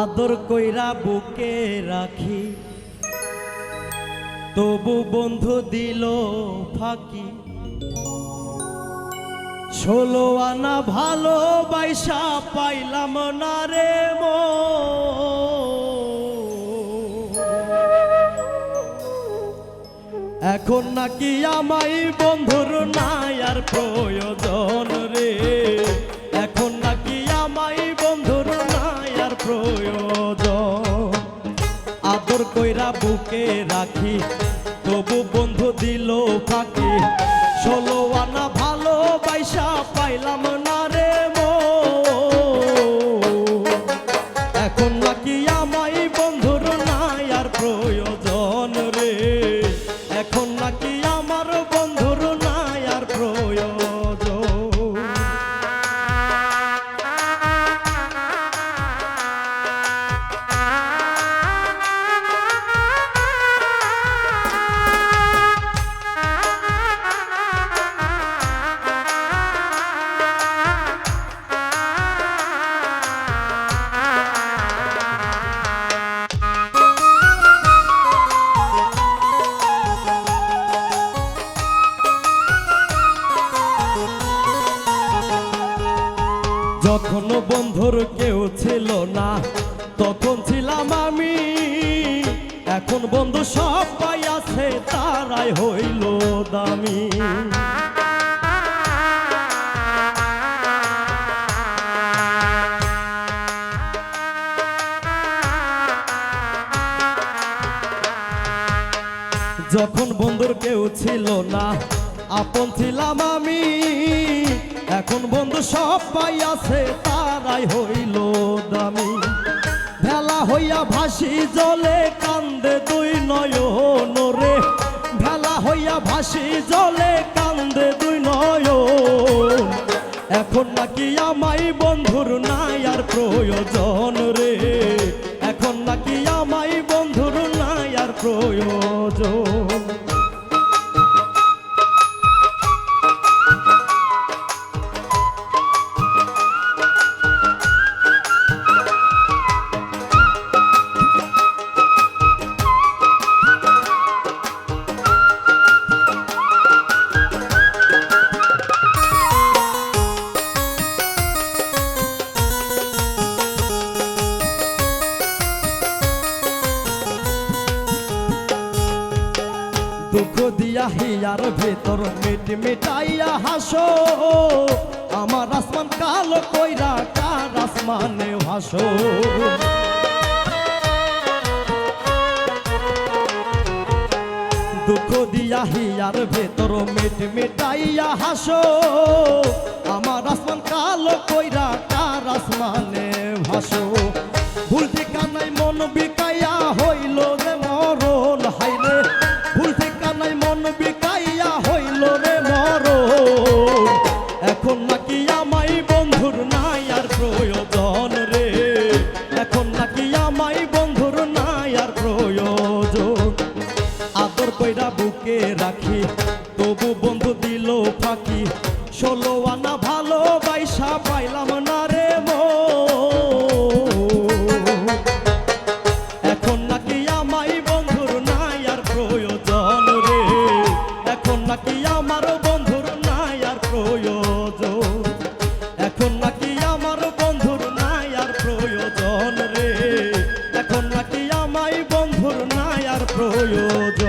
আদর কইরা বুকে রাখি। তবু বন্ধু দিল ফাঁকি। ষোলো আনা ভালো বাইসা পাইলাম না রে মো। এখন নাকি আমাই বন্ধুর নাই আর প্রয়োজন রে। এখন নাকি বুকে রাখি তবু বন্ধু দিল ফাঁকি। ষোলো আনা ভালো বাইসা পাইলাম না রে। যখন বন্ধুর কেউ ছিল না, তখন ছিলাম আমি। এখন বন্ধু সবাই আছে, তারাই হইল দামি। যখন বন্ধুর কেউ ছিল না, আপন ছিলাম আমি। এখন বন্ধু সবাই আছে, তারাই হইল দামি। ভেলা হইয়া ভাসি জলে, কান্দে দুই নয়ন রে। ভেলা হইয়া ভাসি জলে, কান্দে দুই নয়ন। এখন নাকি আমাই বন্ধুর নাই আর প্রয়োজন রে। এখন নাকি আমাই বন্ধুর নাই আর প্রয়োজন। দুঃখ দিয়া হিয়ার ভেতর মিট মিটাইয়া হাসো। আমার আসমান কালো কইরা কার আসমানে হাসো দুঃখ দিয়া হিয়ার ভেতর মিট মিটাইয়া হাসো। আমার আসমান কালো কইরা কার আসমানে ভাসো। রাখি। তবু বন্ধু দিল ফাঁকি। ষোলো আনা ভালো বাইসা পাইলাম না রে মো এখন নাকি আমাই বন্ধুর নাই আর প্রয়োজন রে। এখন নাকি আমার বন্ধুর নাই আর প্রয়োজন। এখন নাকি আমার বন্ধুর নাই আর প্রয়োজন রে। এখন নাকি আমাই বন্ধুর নাই আর প্রয়োজন।